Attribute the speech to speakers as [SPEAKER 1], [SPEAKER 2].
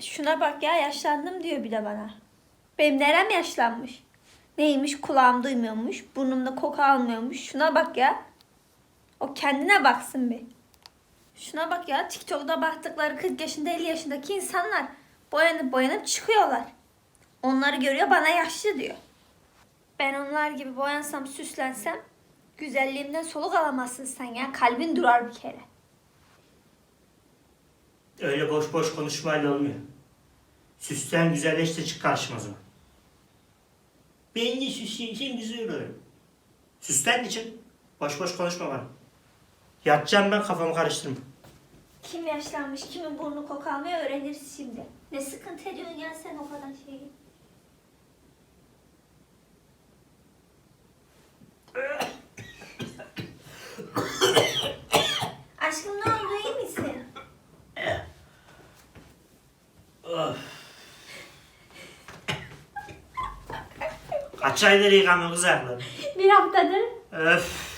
[SPEAKER 1] Şuna bak ya yaşlandım diyor bir de bana. Benim nerem yaşlanmış? Neymiş kulağım duymuyormuş, burnumda koku almıyormuş. Şuna bak ya. O kendine baksın bir. Şuna bak ya TikTok'ta baktıkları 40 yaşında 50 yaşındaki insanlar boyanıp boyanıp çıkıyorlar. Onları görüyor bana yaşlı diyor. Ben onlar gibi boyansam süslensem güzelliğimden soluk alamazsın sen ya. Kalbin durar bir kere.
[SPEAKER 2] Öyle boş boş konuşmayla olmuyor. Süslen güzelleş de çık karşıma zaman. Ben de süsleyeceğim güzel olurum. Süslen için. Boş boş konuşma bana. Yatacağım ben kafamı karıştırma.
[SPEAKER 1] Kim yaşlanmış, kimin burnu koku almıyor öğreniriz şimdi. Ne sıkıntı ediyorsun ya sen o kadar şeyi.
[SPEAKER 2] Of. Kaç aydır yıkamıyor kız ayakları.
[SPEAKER 1] Bir haftadır
[SPEAKER 2] Öf.